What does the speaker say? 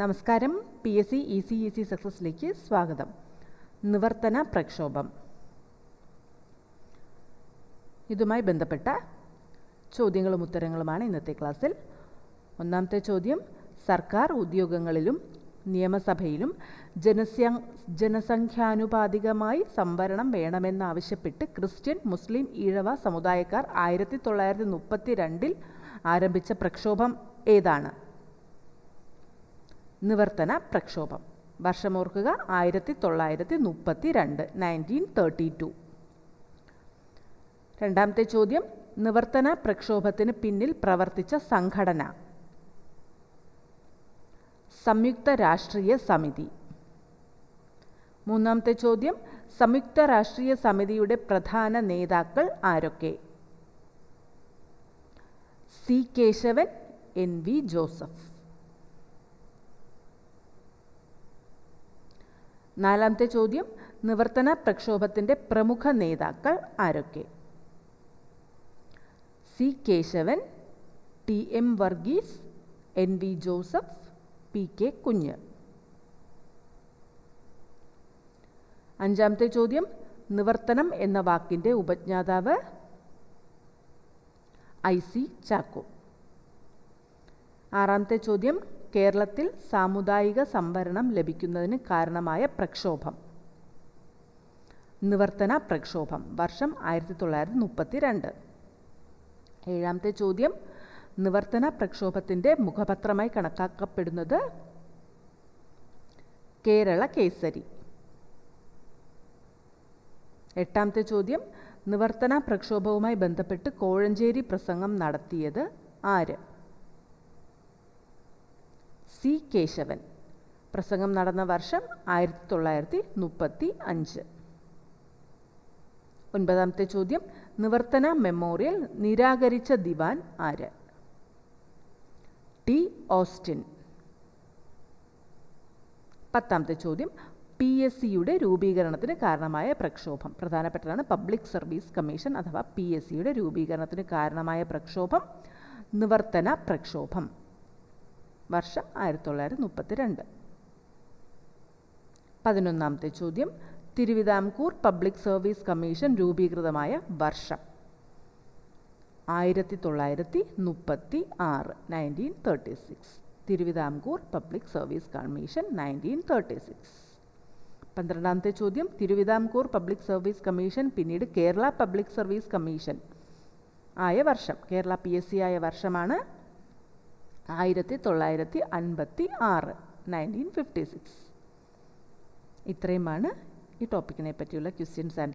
നമസ്കാരം. P S C E C E C സക്സസിലേക്ക് സ്വാഗതം. നിവർത്തന പ്രക്ഷോഭം. ഇതുമായി ബന്ധപ്പെട്ട ചോദ്യങ്ങളും ഉത്തരങ്ങളുമാണ് ഇന്നത്തെ ക്ലാസ്സിൽ. ഒന്നാമത്തെ ചോദ്യം സർക്കാർ ഉദ്യോഗങ്ങളിലും നിയമസഭയിലും ജനസ്യ ജനസംഖ്യാനുപാതികമായി സംവരണം വേണമെന്നാവശ്യപ്പെട്ട് ക്രിസ്ത്യൻ മുസ്ലിം ഈഴവ സമുദായക്കാർ ആയിരത്തി തൊള്ളായിരത്തി മുപ്പത്തി രണ്ടിൽ ആരംഭിച്ച പ്രക്ഷോഭം ഏതാണ്? നിവർത്തന പ്രക്ഷോഭം. വർഷമോർക്കുക ആയിരത്തി തൊള്ളായിരത്തി മുപ്പത്തി രണ്ട് നയന്റീൻ തേർട്ടി ടു രണ്ടാമത്തെ ചോദ്യം നിവർത്തന പ്രക്ഷോഭത്തിന് പിന്നിൽ പ്രവർത്തിച്ച സംഘടന. സംയുക്ത രാഷ്ട്രീയ സമിതി. മൂന്നാമത്തെ ചോദ്യം സംയുക്ത രാഷ്ട്രീയ സമിതിയുടെ പ്രധാന നേതാക്കൾ ആരൊക്കെ? C. Kesavan N. V. Joseph. നാലാമത്തെ ചോദ്യം നിവർത്തന പ്രക്ഷോഭത്തിന്റെ പ്രമുഖ നേതാക്കൾ ആരൊക്കെ? C. Kesavan T. M. Varghese N. V. Joseph P. K. Kunju. അഞ്ചാമത്തെ ചോദ്യം നിവർത്തനം എന്ന വാക്കിന്റെ ഉപജ്ഞാതാവ് ഐ. സി. ചാക്കോ. ആറാമത്തെ ചോദ്യം കേരളത്തിൽ സാമുദായിക സംവരണം ലഭിക്കുന്നതിന് കാരണമായ പ്രക്ഷോഭം. നിവർത്തന പ്രക്ഷോഭം വർഷം ആയിരത്തി തൊള്ളായിരത്തി മുപ്പത്തി രണ്ട് ഏഴാമത്തെ ചോദ്യം നിവർത്തന പ്രക്ഷോഭത്തിന്റെ മുഖപത്രമായി കണക്കാക്കപ്പെടുന്നത് കേരള കേസരി. എട്ടാമത്തെ ചോദ്യം നിവർത്തന പ്രക്ഷോഭവുമായി ബന്ധപ്പെട്ട് കോഴഞ്ചേരി പ്രസംഗം നടത്തിയത് ആര്? സി കേശവൻ. പ്രസംഗം നടന്ന വർഷം ആയിരത്തി തൊള്ളായിരത്തി മുപ്പത്തി അഞ്ച് ഒൻപതാമത്തെ ചോദ്യം നിവർത്തന മെമ്മോറിയൽ നിരാകരിച്ച ദിവാൻ ആര്? T Austin. പത്താമത്തെ ചോദ്യം പി എസ് സിയുടെ രൂപീകരണത്തിന് കാരണമായ പ്രക്ഷോഭം. പ്രധാനപ്പെട്ടതാണ് പബ്ലിക് സർവീസ് കമ്മീഷൻ അഥവാ പി എസ് സിയുടെ രൂപീകരണത്തിന് കാരണമായ പ്രക്ഷോഭം നിവർത്തന പ്രക്ഷോഭം. വർഷം ആയിരത്തി തൊള്ളായിരത്തി മുപ്പത്തി രണ്ട് പതിനൊന്നാമത്തെ ചോദ്യം തിരുവിതാംകൂർ പബ്ലിക് സർവീസ് കമ്മീഷൻ രൂപീകൃതമായ വർഷം. ആയിരത്തി തൊള്ളായിരത്തി മുപ്പത്തി ആറ് nineteen thirty six Thiruvithamkoor public service commission nineteen thirty six പന്ത്രണ്ടാമത്തെ ചോദ്യം തിരുവിതാംകൂർ പബ്ലിക് സർവീസ് കമ്മീഷൻ പിന്നീട് കേരള പബ്ലിക് സർവീസ് കമ്മീഷൻ ആയ വർഷം. കേരള പി എസ് സി ആയ വർഷമാണ് ആയിരത്തി തൊള്ളായിരത്തി അൻപത്തി ആറ് നയന്റീൻ ഫിഫ്റ്റി സിക്സ് ഇത്രയുമാണ് ഈ ടോപ്പിക്കിനെ പറ്റിയുള്ള ക്വസ്റ്റ്യൻസ് ആൻഡ്